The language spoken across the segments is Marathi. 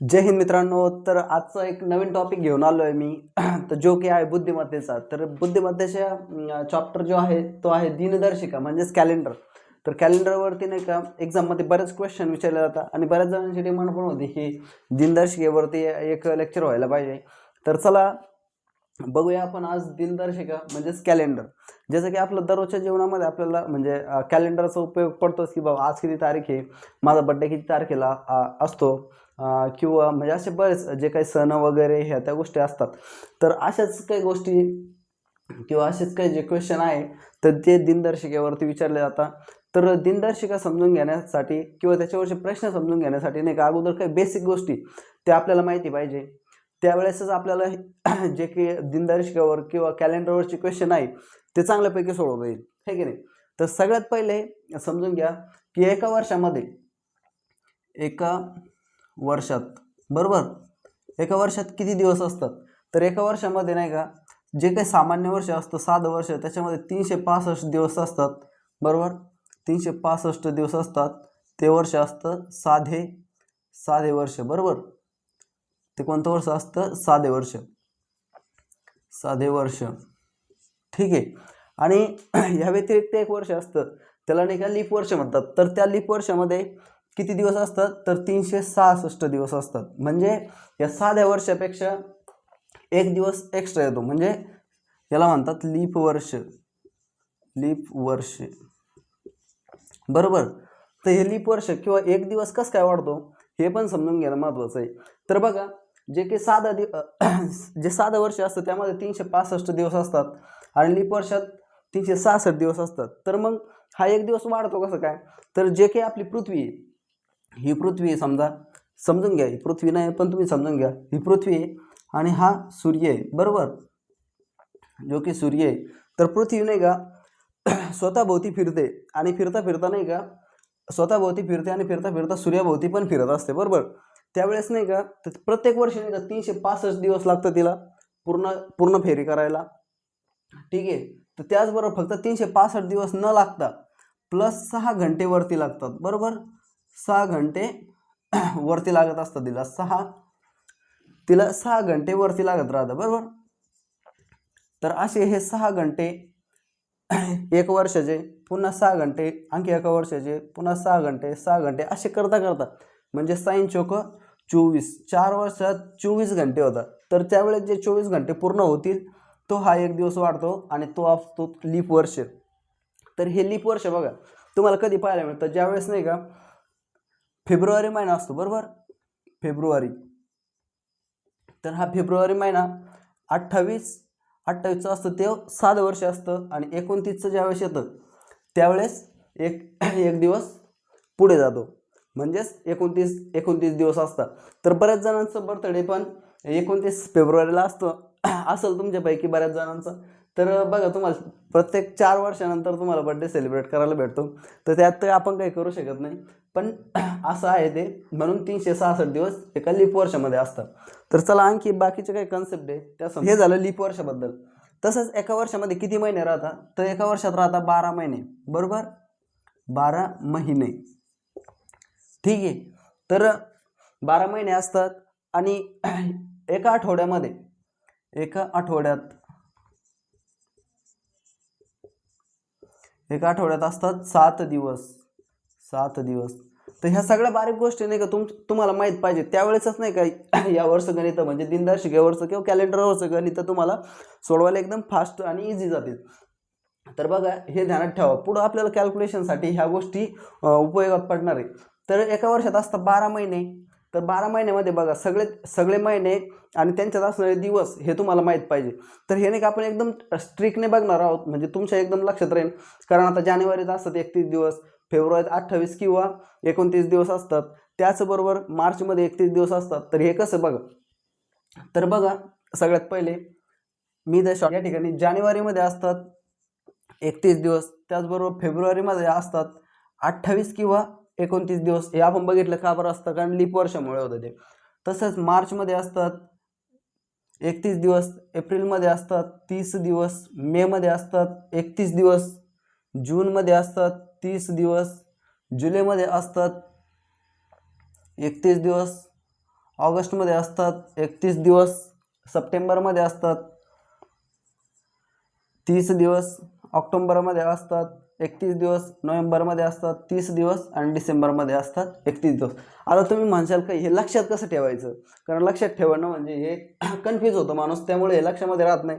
जय हिंद मित्रांनो तर आजचा एक नवीन टॉपिक घेऊन आलो आहे मी. तर जो की आहे बुद्धिमत्तेचा. तर बुद्धिमत्तेचा चॅप्टर जो आहे तो आहे दिनदर्शिका म्हणजेच कॅलेंडर तर कॅलेंडरवरती नाही का एक्झाममध्ये बरेच क्वेश्चन विचारले जातात आणि बऱ्याच जणांची डिमांड पण होती की दिनदर्शिकेवरती एक लेक्चर व्हायला पाहिजे. तर चला बघूया आपण आज दिनदर्शिका म्हणजेच कॅलेंडर जसं की आपलं दररोजच्या जीवनामध्ये आपल्याला म्हणजे कॅलेंडरचा उपयोग पडतोच की बाबा आज किती तारीख आहे माझा बड्डे किती तारखेला असतो. किंवा म्हणजे असे बरेच जे काही सण वगैरे ह्या त्या गोष्टी असतात. तर अशाच काही गोष्टी किंवा असेच काही जे क्वेश्चन आहे तर ते दिनदर्शिकेवरती विचारले जातात. तर दिनदर्शिका समजून घेण्यासाठी किंवा त्याच्यावरचे प्रश्न समजून घेण्यासाठी नाही का अगोदर काही बेसिक गोष्टी ते आपल्याला माहिती पाहिजे. त्यावेळेसच आपल्याला जे की दिनदर्शिकेवर किंवा कॅलेंडरवरचे क्वेश्चन आहे ते चांगल्यापैकी सोडवता येईल. हे की नाही? तर सगळ्यात पहिले समजून घ्या की एका वर्षामध्ये एका वर्षात. बरोबर? एका वर्षात किती दिवस असतात? तर एका वर्षामध्ये नाही का जे काही सामान्य वर्ष असतं साधं वर्ष त्याच्यामध्ये तीनशे पासष्ट दिवस असतात. बरोबर? तीनशे पासष्ट दिवस असतात. ते वर्ष असतं साधे साधे वर्ष. बरोबर? ते कोणतं वर्ष असतं? साधे वर्ष. साधे वर्ष. ठीक आहे. आणि ह्या व्यतिरिक्त एक वर्ष असतं. त्याला नाही का लीप वर्ष म्हणतात. तर त्या लीप वर्षामध्ये किती दिवस असतात? तर तीनशे सहासष्ट दिवस असतात. म्हणजे या साध्या वर्षापेक्षा एक दिवस एक्स्ट्रा येतो. म्हणजे याला म्हणतात लीप वर्ष. लीप वर्ष. बरोबर? तर हे लीप वर्ष किंवा एक दिवस कसं काय वाढतो? हे पण समजून घेणं महत्त्वाचं आहे. तर बघा जे काही साधा दि जे साधं वर्ष असतं त्यामध्ये तीनशे पासष्ट दिवस असतात आणि लीप वर्षात तीनशे सहासष्ट दिवस असतात. तर मग हा एक दिवस वाढतो कसं काय? तर जे काही आपली पृथ्वी ही पृथ्वी आहे समजा. समजून घ्या ही पृथ्वी नाही पण तुम्ही समजून घ्या. ही पृथ्वी आहे आणि हा सूर्य आहे. बरोबर? जो की सूर्य आहे. तर पृथ्वी नाही का स्वतःभोवती फिरते आणि फिरता फिरता नाही का स्वतःभोवती फिरते आणि फिरता फिरता सूर्याभोवती पण फिरत असते. बरोबर? त्यावेळेस नाही का तर प्रत्येक वर्षी नाही का तीनशे पासष्ट दिवस लागतं तिला पूर्ण पूर्ण फेरी करायला. ठीक आहे? तर त्याचबरोबर फक्त तीनशे पासष्ट दिवस न लागता प्लस सहा घंटेवरती लागतात. बरोबर? सहा घंटे वरती लागत असतात तिला. सहा. तिला सहा घंटे वरती लागत राहतं बरोबर? तर असे हे सहा घंटे एक वर्षाचे पुन्हा सहा घंटे आणखी एका वर्षाचे पुन्हा सहा घंटे सहा घंटे असे करता करता. म्हणजे साईन चोक चोवीस. चार वर्षात चोवीस घंटे होतात. तर त्यावेळेस जे चोवीस घंटे पूर्ण होतील तो हा एक दिवस वाढतो आणि तो असतो लीप वर्ष. तर हे लीप वर्ष बघा तुम्हाला कधी पाहायला मिळतं? ज्यावेळेस नाही का फेब्रुवारी महिना असतो बरोबर? फेब्रुवारी. तर हा फेब्रुवारी महिना अठ्ठावीस अठ्ठावीसचं असतं ते सात वर्ष असतं आणि एकोणतीसचं ज्यावेळेस येतं त्यावेळेस एक एक दिवस पुढे जातो. म्हणजेच एकोणतीस एकोणतीस दिवस असतात. तर बऱ्याच जणांचं बर्थडे पण एकोणतीस फेब्रुवारीला असतं. असेल तुमच्यापैकी बऱ्याच जणांचं. तर बघा तुम्हाला प्रत्येक चार वर्षानंतर तुम्हाला बड्डे सेलिब्रेट करायला भेटतो. तर त्यात तर आपण काही करू शकत नाही. पण असं आहे ते. म्हणून तीनशे सहासष्ट दिवस एका लीप वर्षामध्ये असतात. तर चला आणखी बाकीचे काही कन्सेप्ट आहे त्या सम- हे झालं लीप वर्षाबद्दल. तसंच एका वर्षामध्ये किती महिने राहतात? तर एका वर्षात राहतात बारा महिने. बरोबर? बारा महिने. ठीक आहे. तर बारा महिने असतात आणि एका आठवड्यामध्ये एका आठवड्यात एका आठवड्यात असतात सात दिवस. सात दिवस. तर ह्या सगळ्या बारीक गोष्टी नाही का तुम तुम्हाला माहीत पाहिजे. त्यावेळेसच नाही का या वर्ष गणित म्हणजे दिनदर्शिकेवरचं किंवा कॅलेंडरवरचं गणित तुम्हाला सोडवायला एकदम फास्ट आणि इझी जातील. तर बघा हे ध्यानात ठेवा. पुढं आपल्याला कॅल्क्युलेशनसाठी ह्या गोष्टी उपयोगात पडणार आहे तर एका वर्षात असतात बारा महिने. तर बारा महिन्यामध्ये बघा सगळे सगळे महिने आणि त्यांच्यात असणारे दिवस हे तुम्हाला माहीत पाहिजे. तर हे नाही का आपण एकदम स्ट्रिक्टने बघणार आहोत. म्हणजे तुमच्या एकदम लक्षात राहील. कारण आता जानेवारीत असतात एकतीस दिवस. फेब्रुवारीत अठ्ठावीस किंवा एकोणतीस दिवस असतात. त्याचबरोबर मार्चमध्ये एकतीस दिवस असतात. तर हे कसं बघा? तर बघा सगळ्यात पहिले मी तर शॉ- या ठिकाणी जानेवारीमध्ये असतात एकतीस दिवस. त्याचबरोबर फेब्रुवारीमध्ये असतात अठ्ठावीस किंवा एकोणतीस दिवस. हे आपण बघितलं का बरं असतं? कारण लीप वर्षामुळे होतं ते. तसंच मार्चमध्ये असतात एकतीस दिवस. एप्रिलमध्ये असतात तीस दिवस. मेमध्ये असतात एकतीस दिवस. जूनमध्ये असतात तीस दिवस. जुलैमध्ये असतात एकतीस दिवस. ऑगस्टमध्ये असतात एकतीस दिवस. सप्टेंबरमध्ये असतात तीस दिवस. ऑक्टोंबरमध्ये असतात एकतीस दिवस. नोव्हेंबरमध्ये असतात तीस दिवस. आणि डिसेंबरमध्ये असतात एकतीस दिवस. आता तुम्ही म्हणशाल का हे लक्षात कसं ठेवायचं? कारण लक्षात ठेवणं म्हणजे हे कन्फ्यूज होतं माणूस त्यामुळे हे लक्षामध्ये राहत नाही.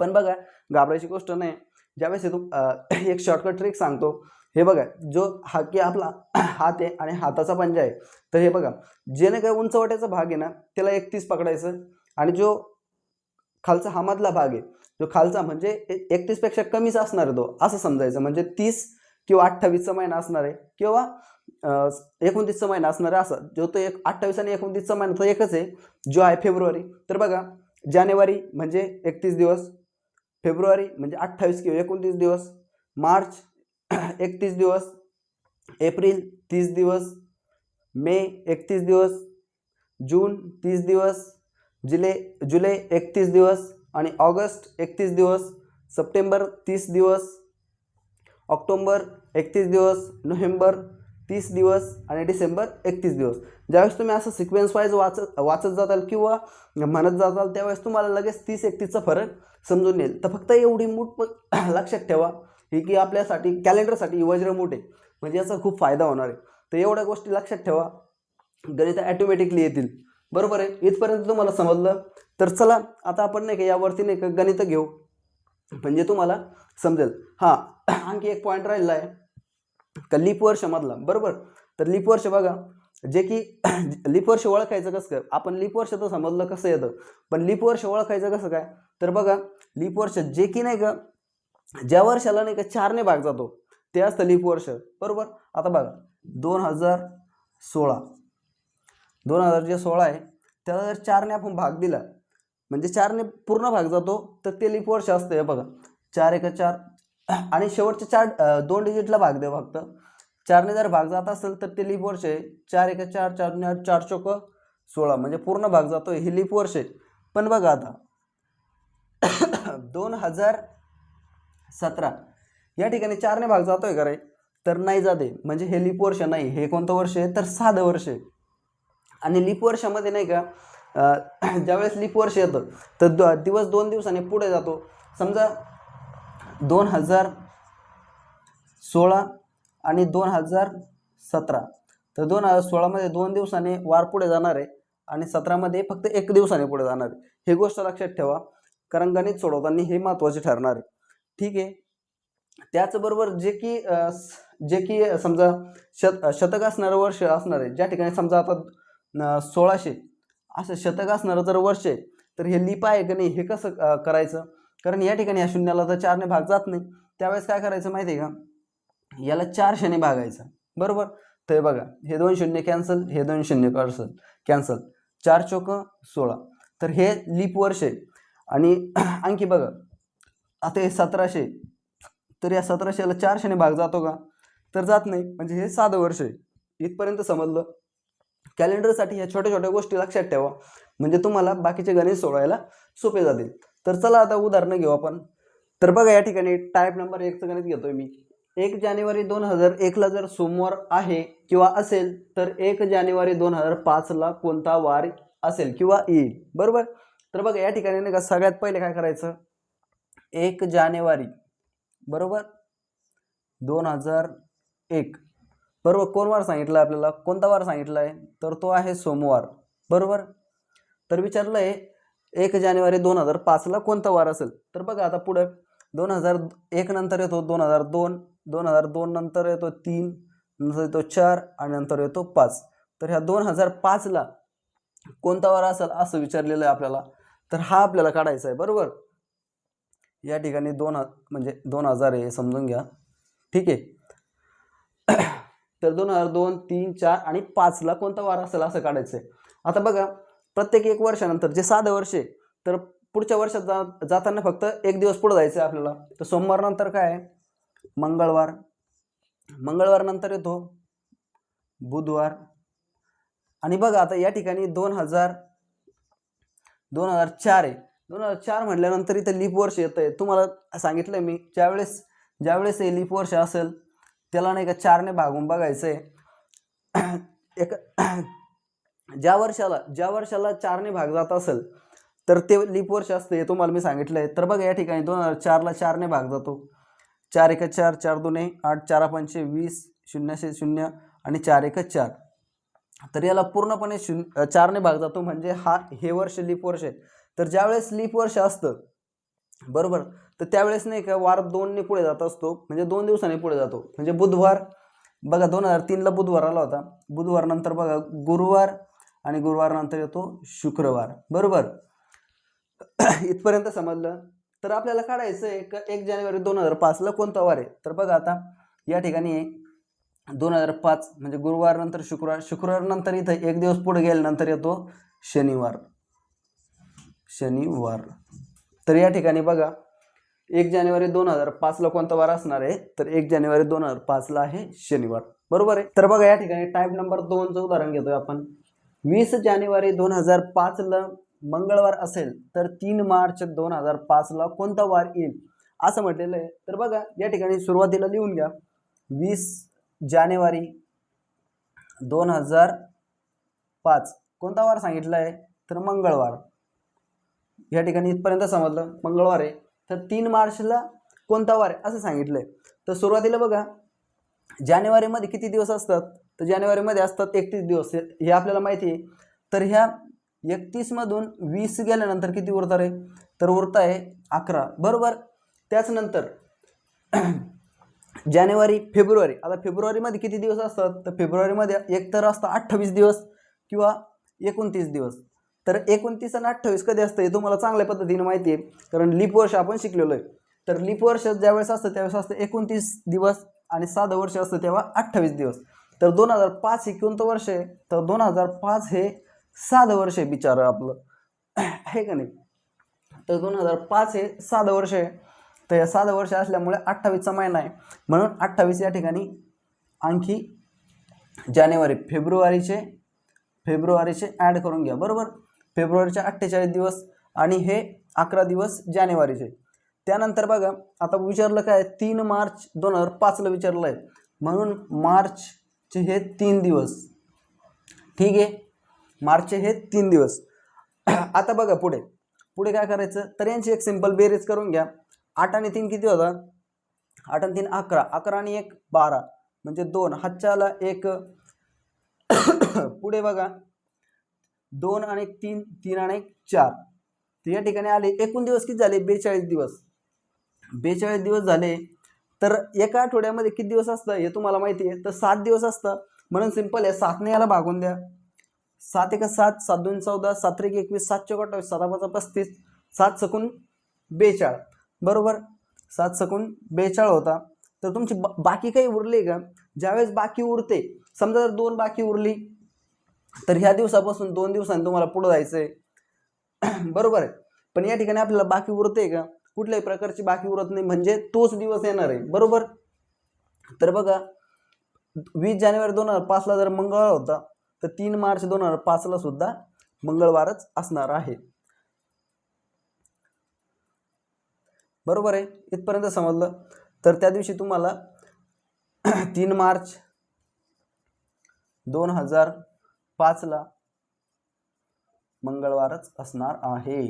पण बघा घाबरायची गोष्ट नाही. ज्यावेळेस येतो तू एक शॉर्टकट ट्रिक सांगतो. हे बघा जो हा की आपला हात आहे आणि हाताचा पंजा आहे तर हे बघा जेणे काही उंचवट्याचा भाग आहे ना त्याला एकतीस पकडायचं आणि जो खालचा हा मधला भाग आहे जो खालचा म्हणजे एकतीसपेक्षा कमीच असणार आहे तो असं समजायचं. म्हणजे तीस किंवा अठ्ठावीसचा महिना असणार आहे किंवा एकोणतीसचा महिना असणार आहे असं. जो तो एक अठ्ठावीस आणि एकोणतीसचा महिना तो एकच आहे जो आहे फेब्रुवारी. तर बघा जानेवारी म्हणजे एकतीस दिवस फेब्रुवारी म्हणजे अठ्ठावीस किंवा एकोणतीस दिवस. मार्च एकतीस दिवस. एप्रिल तीस दिवस. मे एकतीस दिवस. जून तीस दिवस. जुलै जुलै एकतीस दिवस. आणि ऑगस्ट एकतीस दिवस. सप्टेंबर तीस दिवस. ऑक्टोंबर एकतीस दिवस. नोव्हेंबर तीस दिवस आणि डिसेंबर एकतीस दिवस. ज्यावेळेस तुम्ही असं सिक्वेन्स वाईज वाचत वाचत जाताल किंवा म्हणत जाताल त्यावेळेस तुम्हाला लगेच तीस एकतीसचा फरक समजून येईल. तर फक्त एवढी मूठ लक्षात ठेवा ही की आपल्यासाठी कॅलेंडरसाठी वज्रमूठ आहे. म्हणजे याचा खूप फायदा होणार आहे. तर एवढ्या गोष्टी लक्षात ठेवा. गणित ॲटोमॅटिकली येतील. बरोबर आहे? इथपर्यंत तुम्हाला समजलं? तर चला आता आपण नाही का यावरती नाही का गणित घेऊ. म्हणजे तुम्हाला समजेल. हां आणखी एक पॉईंट राहिलेला आहे. का लीप वर्षमधला बरोबर? तर लीप वर्ष बघा. जे की लीप वर्ष ओळखायचं कसं काय? आपण लीप वर्ष तर समजलं कसं येतं. पण लीप वर्ष ओळखायचं कसं काय? तर बघा लीप वर्ष जे की नाही का ज्या वर्षाला नाही का चारने भाग जातो ते असतं लीप वर्ष. बरोबर? आता बघा दोन हजार सोळा. दोन हजार जे सोळा आहे त्याला जर चारने आपण भाग दिला म्हणजे चारने पूर्ण भाग जातो तर ते लीप वर्ष असतं हे बघा. चार एक चार आणि शेवटचे चार दोन डिजिटला भाग द्या फक्त. चारने जर भाग जात असेल तर ते लिप वर्ष आहे. चार एका चार चारने आठ, चार चौक सोळा म्हणजे पूर्ण भाग जातो हे लिप वर्ष आहे. पण बघा आता. दोन हजार सतरा. या ठिकाणी चारने भाग जातोय का रे? तर नाही जाते म्हणजे हे लिप वर्ष नाही. हे कोणतं वर्ष आहे? तर साधं वर्ष आहे. आणि लिप वर्षामध्ये नाही का ज्यावेळेस लिप वर्ष येतं तर द दिवस दोन दिवसाने पुढे जातो. समजा दोन हजार सोळा आणि दोन हजार सतरा. तर दोन हजार सोळामध्ये दोन दिवसाने वार पुढे जाणार आहे आणि सतरामध्ये फक्त एक दिवसाने पुढे जाणार आहे. ही गोष्ट लक्षात ठेवा कारण गणित सोडवताना हे महत्त्वाचे ठरणार आहे. ठीक आहे? त्याचबरोबर जे की जे की समजा शत शतक असणारं वर्ष असणार आहे. ज्या ठिकाणी समजा आता सोळाशे असं शतक असणारं जर वर्ष आहे तर हे लिप आहे का नाही हे कसं करायचं? कारण या ठिकाणी या शून्याला तर चारने भाग जात नाही. त्यावेळेस काय करायचं माहिती आहे का? याला चार शनी भागायचा. बरोबर? तर हे बघा हे दोन शून्य कॅन्सल हे दोन शून्य कॅन्सल कॅन्सल चार चोक सोळा. तर हे लीप वर्ष आहे. आणि आणखी बघा आता हे सतराशे तर या सतराशेला चारशेने भाग जातो का? तर जात नाही. म्हणजे हे साधं वर्ष आहे. इथपर्यंत समजलं. कॅलेंडरसाठी ह्या छोट्या छोट्या गोष्टी लक्षात ठेवा. म्हणजे तुम्हाला बाकीचे गणित सोडवायला सोपे जातील. तर चला आता उदाहरणं घेऊ आपण. तर बघा या ठिकाणी टाईप नंबर एकचं गणित घेतोय मी. एक जानेवारी दोन हजार एकला जर सोमवार आहे किंवा असेल तर एक जानेवारी दोन हजार पाचला कोणता वार असेल किंवा येईल. बरोबर? तर बघा या ठिकाणी नाही का सगळ्यात पहिले काय करायचं? एक जानेवारी. बरोबर? दोन हजार एक. बरोबर? कोण वार सांगितलं आपल्याला? कोणता वार सांगितला आहे तर तो आहे सोमवार. बरोबर? तर विचारलं आहे एक जानेवारी दोन हजार पाचला कोणता वार असेल? तर बघा आता पुढं. दोन हजार एक नंतर येतो दोन हजार दोन. दोन हजार दोन नंतर येतो तीन नंतर येतो चार आणि नंतर येतो पाच. तर ह्या दोन हजार पाचला कोणता वार असेल असं विचारलेलं आहे आपल्याला. तर हा आपल्याला काढायचा आहे बरोबर? या ठिकाणी दोन म्हणजे दोन हजार आहे समजून घ्या. ठीक आहे. तर दोन हजार दोन तीन चार आणि पाचला कोणता वार असेल असं काढायचं आहे. आता बघा प्रत्येक एक वर्षानंतर जे साधं वर्ष आहे तर पुढच्या वर्षात जा जाताना फक्त एक दिवस पुढं जायचं आहे आपल्याला. तर सोमवारनंतर काय आहे? मंगळवार. मंगळवारनंतर येतो बुधवार. आणि बघा आता या ठिकाणी दोन हजार दोन हजार चार आहे. दोन हजार चार म्हटल्यानंतर इथं लीप वर्ष येतं आहे तुम्हाला सांगितलं मी ज्यावेळेस ज्यावेळेस हे लीप वर्ष असेल त्याला नाही का चारने भागून बघायचं आहे एक ज्या वर्षाला ज्या वर्षाला चारने भाग जात असेल तर ते लीप वर्ष असतं हे तुम्हाला मी सांगितलं आहे तर बघा या ठिकाणी दोन हजार चारला चारने भाग जातो. चार एक चार चार दोन आठ चार पाचशे वीस शून्यशे शून्य आणि चार एक चार. तर याला पूर्णपणे शून्य चारने भाग जातो म्हणजे हा हे वर्ष लीप वर्ष आहे. तर ज्यावेळेस लीप वर्ष असतं बरोबर? तर त्यावेळेस नाही का वार दोनने पुढे जात असतो म्हणजे दोन दिवसांनी पुढे जातो. म्हणजे बुधवार बघा दोन हजार तीनला बुधवार आला होता. बुधवार नंतर बघा गुरुवार आणि गुरुवारनंतर येतो शुक्रवार. बरोबर? इथपर्यंत समजलं? तर आपल्याला काढायचं आहे का एक जानेवारी दोन हजार पाचला कोणता वार आहे? तर बघा आता या ठिकाणी दोन हजार पाच म्हणजे गुरुवार नंतर शुक्रवार शुक्रवार नंतर इथं एक दिवस पुढे गेल्यानंतर येतो शनिवार. शनिवार. तर या ठिकाणी बघा एक जानेवारी दोन हजार पाचला कोणता वार असणार आहे? तर एक जानेवारी दोन हजार पाचला आहे शनिवार. बरोबर आहे? तर बघा या ठिकाणी टाईप नंबर दोनचं उदाहरण घेतोय आपण. वीस जानेवारी दोन हजार पाचला मंगळवार असेल तर तीन मार्च दोन हजार पाचला कोणता वार येईल? असं म्हटलेलं आहे. तर बघा या ठिकाणी सुरुवातीला लिहून घ्या. वीस जानेवारी दोन हजार पाच. कोणता वार सांगितला आहे? तर मंगळवार. या ठिकाणी इथपर्यंत समजलं मंगळवार आहे. तर तीन मार्चला कोणता वार आहे? असं सांगितलं आहे. तर सुरुवातीला बघा जानेवारीमध्ये किती दिवस असतात? तर जानेवारीमध्ये असतात एकतीस दिवस. हे हे आपल्याला माहिती आहे. तर ह्या एकतीसमधून वीस गेल्यानंतर किती उरतं आहे तर उरतं आहे अकरा. बरोबर? त्याचनंतर जानेवारी फेब्रुवारी. आता फेब्रुवारीमध्ये किती दिवस असतात? तर फेब्रुवारीमध्ये एकतर असतं अठ्ठावीस दिवस किंवा एकोणतीस दिवस. तर एकोणतीस आणि अठ्ठावीस कधी असतं हे तुम्हाला चांगल्या पद्धतीने माहिती आहे. कारण लीप वर्ष आपण शिकलेलो आहे. तर लीप वर्ष ज्यावेळेस असतं त्यावेळेस असतं एकोणतीस दिवस आणि साधं वर्ष असतं तेव्हा अठ्ठावीस दिवस. तर दोन हजार पाच हे कोणतं वर्ष आहे? तर दोन हजार पाच हे साधं वर्ष आहे बिचारं आपलं. आहे का नाही? तर दोन हजार पाच हे साधं वर्ष आहे. तर या साधं वर्ष असल्यामुळे अठ्ठावीसचा महिना आहे. म्हणून अठ्ठावीस या ठिकाणी आणखी जानेवारी फेब्रुवारीचे फेब्रुवारीचे ॲड करून घ्या. बरोबर? फेब्रुवारीचे अठ्ठेचाळीस दिवस आणि हे अकरा दिवस जानेवारीचे. त्यानंतर बघा आता विचारलं काय? तीन मार्च दोन हजार पाचला विचारलं आहे म्हणून मार्च मार्चचे हे तीन दिवस. ठीक आहे? मार्चचे हे तीन दिवस. आता बघा पुढे. पुढे काय करायचं? तर यांची एक सिंपल बेरीज करून घ्या. आठ आणि तीन किती होता? आठ आणि तीन अकरा. अकरा आणि एक बारा. म्हणजे दोन. हातच्याला एक. पुढे बघा. दोन आणि तीन तीन आणि एक चार. तर या ठिकाणी आले. एकूण दिवस किती झाले? बेचाळीस दिवस. बेचाळीस दिवस झाले. तर एका आठवड्यामध्ये किती दिवस असतं हे तुम्हाला माहिती आहे. तर सात दिवस असतं. म्हणून सिंपल आहे. सातने याला भागून द्या. सात एका सात सात दोन चौदा सात एक एकवीस सात चौक अठ्ठावीस सात पाच पस्तीस सात सकून बेचाळ. बरोबर? सात सकून बेचाळ होता. तर तुमची बा बाकी काही उरले का? ज्यावेळेस बाकी उरते समजा जर दोन बाकी उरली तर ह्या दिवसापासून दोन दिवसांनी तुम्हाला पुढं जायचं आहे बरोबर आहे. पण या ठिकाणी आपल्याला बाकी उरते का? कुठल्याही प्रकारची बाकी उरत नाही. म्हणजे तोच दिवस येणार आहे. बरोबर? तर बघा वीस जानेवारी दोन हजार पाचला जर मंगळवार होता तर तीन मार्च दोन हजार पाचला सुद्धा मंगळवारच असणार आहे. बरोबर आहे? इथपर्यंत समजलं? तर त्या दिवशी तुम्हाला तीन मार्च दोन हजार पाचला मंगळवारच असणार आहे.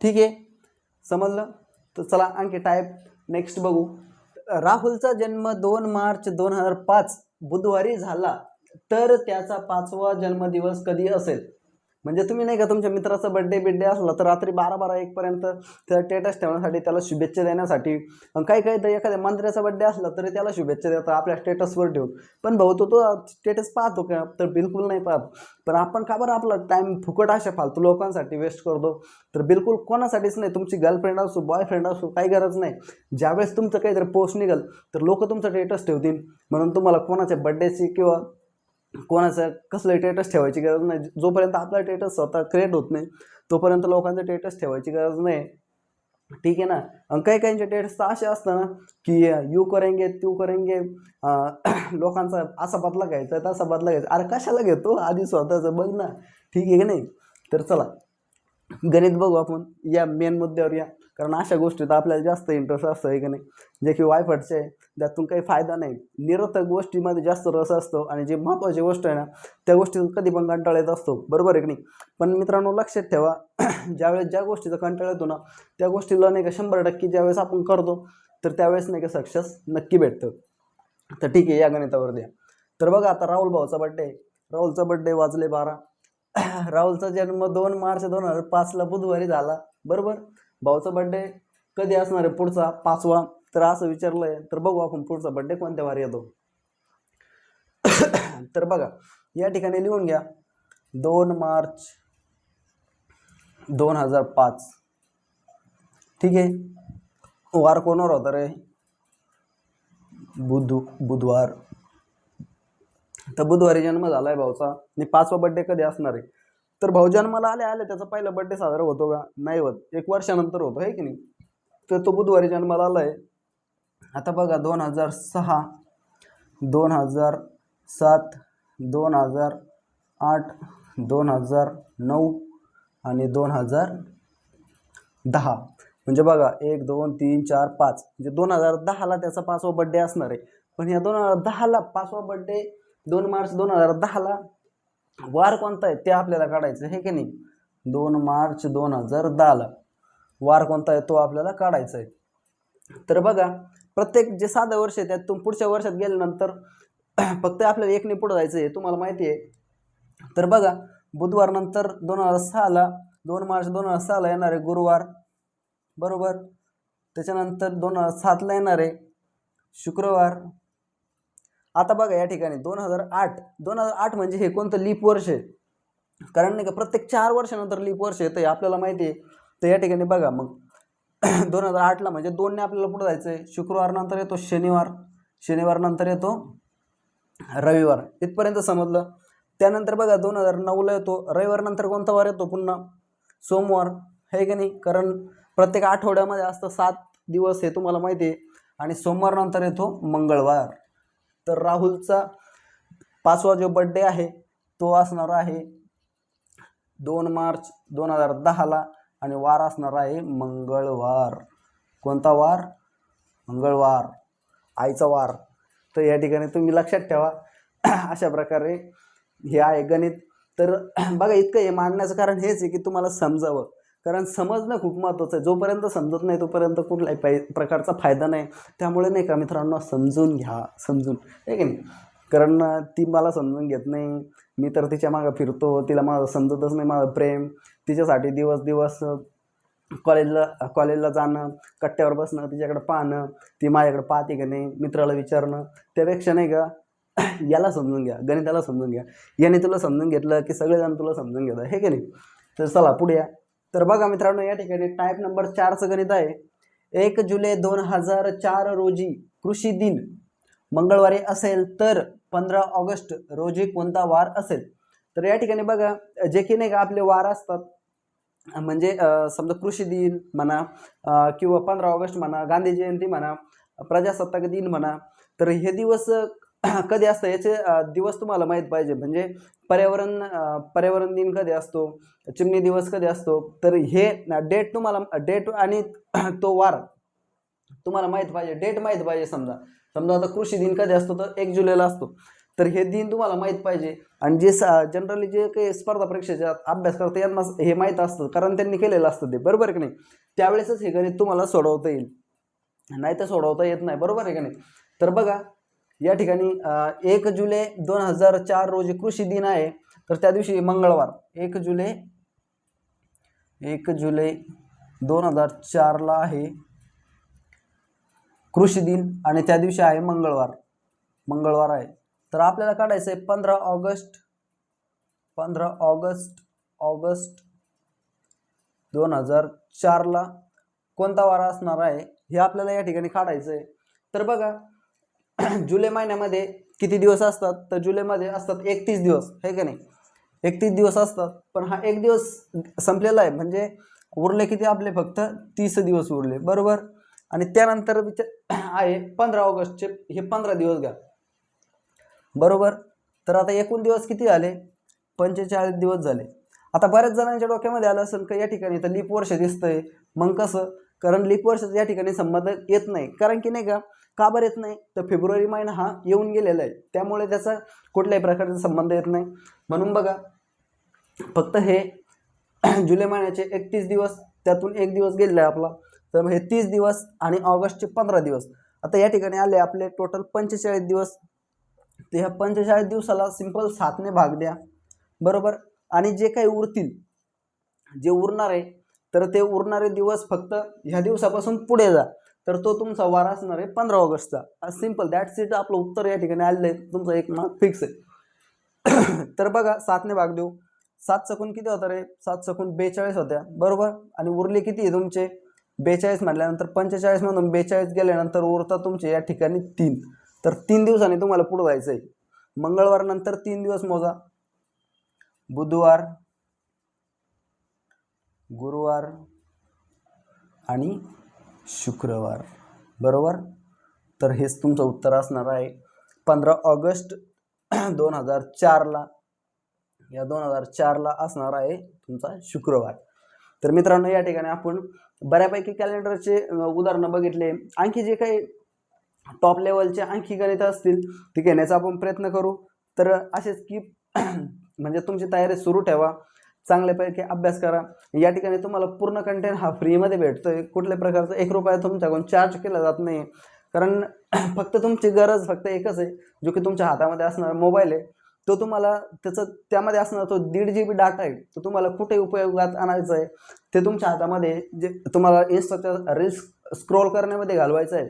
ठीक आहे? समजलं? तर चला आणखी टाईप नेक्स्ट बघू. राहुलचा जन्म दोन मार्च दोन हजार पाच बुधवारी झाला तर त्याचा पाचवा जन्मदिवस कधी असेल? म्हणजे तुम्ही नाही का तुमच्या मित्राचा बड्डे बिड्डे असला तर रात्री बारा बारा एकपर्यंत त्या स्टेटस ठेवण्यासाठी त्याला शुभेच्छा देण्यासाठी काही काही तर एखाद्या मंत्र्याचा बड्डे असला तरी त्याला शुभेच्छा देतात आपल्या स्टेटसवर ठेवून. पण भाऊ तो तो स्टेटस पाहतो का? तर बिलकुल नाही पाहत. पण आपण का बरं आपला टाईम फुकट अशा फालतू लोकांसाठी वेस्ट करतो? तर बिलकुल कोणासाठीच नाही. तुमची गर्लफ्रेंड असो बॉयफ्रेंड असो काही गरज नाही. ज्यावेळेस तुमचं काहीतरी पोस्ट निघाल तर लोक तुमचं स्टेटस ठेवतील. म्हणून तुम्हाला कोणाच्या बड्डेची किंवा कोणाचं कसलं टेटस ठेवायची गरज नाही. जोपर्यंत आपला टेटस स्वतः क्रिएट होत नाही तोपर्यंत लोकांचं टेटस ठेवायची गरज नाही. ठीक आहे ना? आणि काही काहींचे टेटस तर असे असतं ना की यू करेंगे तू करेंगे लोकांचा असा बदला घ्यायचा तसा बदला घ्यायचा. अरे कशाला घेतो? आधी स्वतःचं बघ ना. ठीक आहे की नाही? तर चला गणित बघू आपण. या मेन मुद्द्यावर या. कारण अशा गोष्टीत आपल्याला जास्त इंटरेस्ट असतो आहे की नाही? जे की वायफटचे आहे त्यातून काही फायदा नाही. निरर्थक गोष्टीमध्ये जास्त रस असतो आणि जे महत्त्वाची गोष्ट आहे ना त्या गोष्टीतून कधी पण कंटाळा येत असतो. बरोबर आहे की नाही? पण मित्रांनो लक्षात ठेवा ज्यावेळेस ज्या गोष्टीचा कंटाळा येतो ना त्या गोष्टीला नाही का शंभर टक्के ज्यावेळेस आपण करतो तर त्यावेळेस नाही का सक्सेस नक्की भेटतं. तर ठीक आहे या गणितावर द्या. तर बघा आता राहुल भाऊचा बड्डे राहुलचा बड्डे वाजले बारा. राहुलचा जन्म दोन मार्च दोन हजार पाचला बुधवारी झाला. बरोबर? भाऊचा बड्डे कधी असणार आहे पुढचा? पाचवा. तर असं विचारलं आहे तर बघू आपण पुढचा बड्डे कोणत्या वार येतो. तर बघा या ठिकाणी लिहून घ्या. दोन मार्च दोन हजार पाच. ठीक आहे? वार कोणावर होता रे? बुध बुधवार. तर बुधवारी जन्म झाला आहे भाऊचा. आणि पाचवा बड्डे कधी असणार आहे? तर भाऊ जन्माला आले आले त्याचा पहिला बड्डे साजरा होतो का? नाही होत. एक वर्षानंतर होतो आहे की नाही? तर तो बुधवारी जन्माला आला आहे आता बघा दोन हजार सहा दोन हजार सात दोन हजार आठ दोन हजार नऊ आणि दोन हजार दहा. म्हणजे बघा एक दोन तीन चार पाच. म्हणजे दोन हजार दहाला त्याचा पाचवा बड्डे असणार आहे. पण या दोन हजार दहाला पाचवा बड्डे दोन मार्च दोन हजार दहाला वार कोणता आहे ते आपल्याला काढायचं हे की नाही? दोन मार्च दोन हजार दहाला. वार कोणता आहे तो आपल्याला काढायचा आहे. तर बघा प्रत्येक जे साधं वर्ष आहे त्यातून पुढच्या वर्षात गेल्यानंतर फक्त आपल्याला एकने पुढं जायचं आहे तुम्हाला माहिती आहे. तर बघा बुधवार नंतर दोन हजार सहाला दोन मार्च दोन हजार सहाला येणार आहे गुरुवार बरोबर? त्याच्यानंतर दोन हजार सातला येणार आहे शुक्रवार आता बघा या ठिकाणी दोन हजार आठ दोन हजार आठ म्हणजे हे कोणतं लीप वर्ष आहे? कारण नाही का प्रत्येक चार वर्षानंतर लीप वर्ष येतं हे आपल्याला माहिती आहे. तर या ठिकाणी बघा मग. दोन हजार आठला म्हणजे दोनने आपल्याला पुढे जायचं आहे. शुक्रवारनंतर येतो शनिवार. शनिवारनंतर येतो रविवार. इथपर्यंत समजलं? त्यानंतर बघा दोन हजार नऊला येतो. रविवारनंतर कोणता वार येतो पुन्हा? सोमवार. हे की नाही? कारण प्रत्येक आठवड्यामध्ये असतं सात दिवस हे तुम्हाला माहिती आहे. आणि सोमवारनंतर येतो मंगळवार. तर राहुलचा पाचवा जो बड्डे आहे तो असणार आहे दोन मार्च दोन हजार दहाला आणि वार असणार आहे मंगळवार. कोणता वार? मंगळवार. आईचा वार. तर या ठिकाणी तुम्ही लक्षात ठेवा. अशा प्रकारे हे आहे गणित. तर बघा इतकं हे मांडण्याचं कारण हेच आहे की तुम्हाला समजावं. कारण समजणं खूप महत्त्वाचं आहे. जोपर्यंत समजत नाही तोपर्यंत कुठल्याही पाय प्रकारचा फायदा नाही. त्यामुळे नाही का मित्रांनो समजून घ्या समजून. आहे की नाही? कारण ती मला समजून घेत नाही. मी तर तिच्या मागं फिरतो. तिला माझं समजतच नाही माझं प्रेम. तिच्यासाठी दिवस दिवस कॉलेजला कॉलेजला जाणं कट्ट्यावर बसणं तिच्याकडे पाहणं ती माझ्याकडे पाहते का नाही मित्राला विचारणं. त्यापेक्षा नाही का याला समजून घ्या गणिताला समजून घ्या. याने तुला समजून घेतलं की सगळेजण तुला समजून घेतात. हे की नाही? तर चला पुढे या. तर बघा मित्रांनो या ठिकाणी टाईप नंबर चारचं गणित आहे. एक जुलै दोन हजार चार रोजी कृषी दिन. मंगळवारी असेल तर पंधरा ऑगस्ट रोजी कोणता वार असेल? तर या ठिकाणी बघा जे की नाही का आपले वार असतात म्हणजे समजा कृषी दिन म्हणा किंवा पंधरा ऑगस्ट म्हणा गांधी जयंती म्हणा प्रजासत्ताक दिन म्हणा तर हे दिवस कधी असतं याचे दिवस तुम्हाला माहीत पाहिजे. म्हणजे पर्यावरण पर्यावरण दिन कधी असतो चिमणी दिवस कधी असतो तर हे डेट तुम्हाला डेट आणि तो वार तुम्हाला माहीत पाहिजे. डेट माहीत पाहिजे समजा. समजा आता कृषी दिन कधी असतो तर एक जुलैला असतो. तर हे दिन तुम्हाला माहीत पाहिजे. आणि जे जनरली जे काही स्पर्धा परीक्षेचे अभ्यास करतात यांना हे माहीत असतं. कारण त्यांनी केलेलं असतं ते. बरोबर आहे की नाही? त्यावेळेसच हे गणित तुम्हाला सोडवता येईल. नाही तर सोडवता येत नाही. बरोबर आहे की नाही? तर बघा या ठिकाणी एक जुलै दोन हजार चार रोजी कृषी दिन आहे. तर त्या दिवशी मंगळवार एक जुलै एक जुलै दोन हजार चारला आहे कृषी दिन आणि त्या दिवशी आहे मंगळवार. मंगळवार आहे. तर आपल्याला काढायचं आहे पंधरा ऑगस्ट पंधरा ऑगस्ट ऑगस्ट दोन हजार चारला कोणता वार असणार आहे हे आपल्याला या ठिकाणी काढायचं आहे. तर बघा जुलै महिन्यामध्ये किती दिवस असतात? तर जुलैमध्ये असतात एकतीस दिवस हे का नाही? एकतीस दिवस असतात पण हा एक दिवस संपलेला आहे. म्हणजे उरले किती आपले? फक्त तीस दिवस उरले बरोबर? आणि त्यानंतर विचार आहे पंधरा ऑगस्टचे हे पंधरा दिवस घ्या. बरोबर? तर आता एकूण दिवस किती झाले पंचेचाळीस दिवस झाले. आता बऱ्याच जणांच्या डोक्यामध्ये आलं असेल का या ठिकाणी तर लीप वर्ष दिसतंय. मग कसं? कारण लीप वर्षाचा या ठिकाणी संबंध येत नाही. कारण की नाही का? का बरं येत नाही? तर फेब्रुवारी महिना हा येऊन गेलेला आहे. त्यामुळे त्याचा कुठल्याही प्रकारचा संबंध येत नाही. म्हणून बघा फक्त हे जुलै महिन्याचे एकतीस दिवस त्यातून एक दिवस गेलेला आहे आपला. तर हे तीस दिवस आणि ऑगस्टचे पंधरा दिवस. आता या ठिकाणी आले आपले टोटल पंचेचाळीस दिवस. तर ह्या पंचेचाळीस दिवसाला सिंपल सातने भाग द्या. बरोबर? आणि जे काही उरतील जे उरणार आहे तर ते उरणारे दिवस फक्त ह्या दिवसापासून पुढे जा. तर तो तुमचा वार असणार आहे पंधरा ऑगस्टचा. सिंपल दॅट्स इट आपलं उत्तर या ठिकाणी आलेलं आहे. तुमचं एक मार्क फिक्स आहे. तर बघा सातने भाग देऊ. सात सकून किती होतं रे? सात सकून बेचाळीस होत्या. बरोबर? आणि उरले किती आहे तुमचे? बेचाळीस म्हटल्यानंतर पंचेचाळीसमधून बेचाळीस गेल्यानंतर उरता तुमचे या ठिकाणी तीन. तर तीन दिवसांनी तुम्हाला पुढं जायचं आहे. मंगळवार नंतर तीन दिवस मोजा. बुधवार गुरुवार आणि शुक्रवार. बरोबर? तर हेच तुमचं उत्तर असणार आहे. पंधरा ऑगस्ट दोन हजार चारला या दोन हजार चारला असणार आहे तुमचा शुक्रवार. तर मित्रांनो या ठिकाणी आपण बऱ्यापैकी कॅलेंडरचे उदाहरणं बघितले. आणखी जे काही टॉप लेवलचे आणखी गणित असतील ते घेण्याचा आपण प्रयत्न करू. तर असेच की म्हणजे तुमची तयारी सुरू ठेवा. चांगल्यापैकी अभ्यास करा. या ठिकाणी तुम्हाला पूर्ण कंटेंट हा फ्रीमध्ये भेटतो आहे कुठल्या प्रकारचा एक रुपया तुमच्याकडून चार्ज केला जात नाही. कारण फक्त तुमची गरज फक्त एकच आहे जो की तुमच्या हातामध्ये असणारा मोबाईल आहे. तो तुम्हाला त्याचं त्यामध्ये असणारा तो दीड जी बी डाटा आहे. तो तुम्हाला कुठे उपयोगात आणायचा आहे ते तुमच्या हातामध्ये जे तुम्हाला इन्स्टाच्या रील्स स्क्रोल करण्यामध्ये घालवायचं आहे.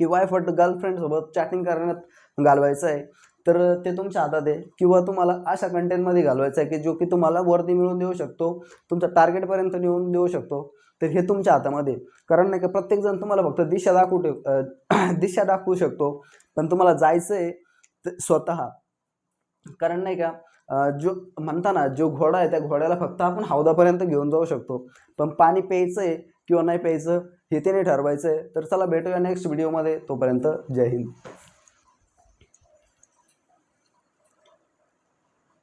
किंवा फट गर्लफ्रेंडसोबत चॅटिंग करण्यात घालवायचं आहे. तर ते तुमच्या हातात आहे. किंवा तुम्हाला अशा कंटेंटमध्ये घालवायचं आहे की जो की तुम्हाला वरती मिळवून देऊ शकतो तुमच्या टार्गेटपर्यंत नेऊन देऊ शकतो. तर हे तुमच्या हातामध्ये कारण नाही का प्रत्येकजण तुम्हाला फक्त दिशा दाखवू दिशा दाखवू शकतो. पण तुम्हाला जायचं आहे स्वतः. कारण नाही का जो म्हणताना जो घोडा आहे त्या घोड्याला फक्त आपण हौदापर्यंत घेऊन जाऊ शकतो. पण पाणी प्यायचं आहे किंवा नाही प्यायचं हे त्याने ठरवायचं आहे तर चला भेटूया नेक्स्ट व्हिडिओमध्ये तोपर्यंत जय हिंद.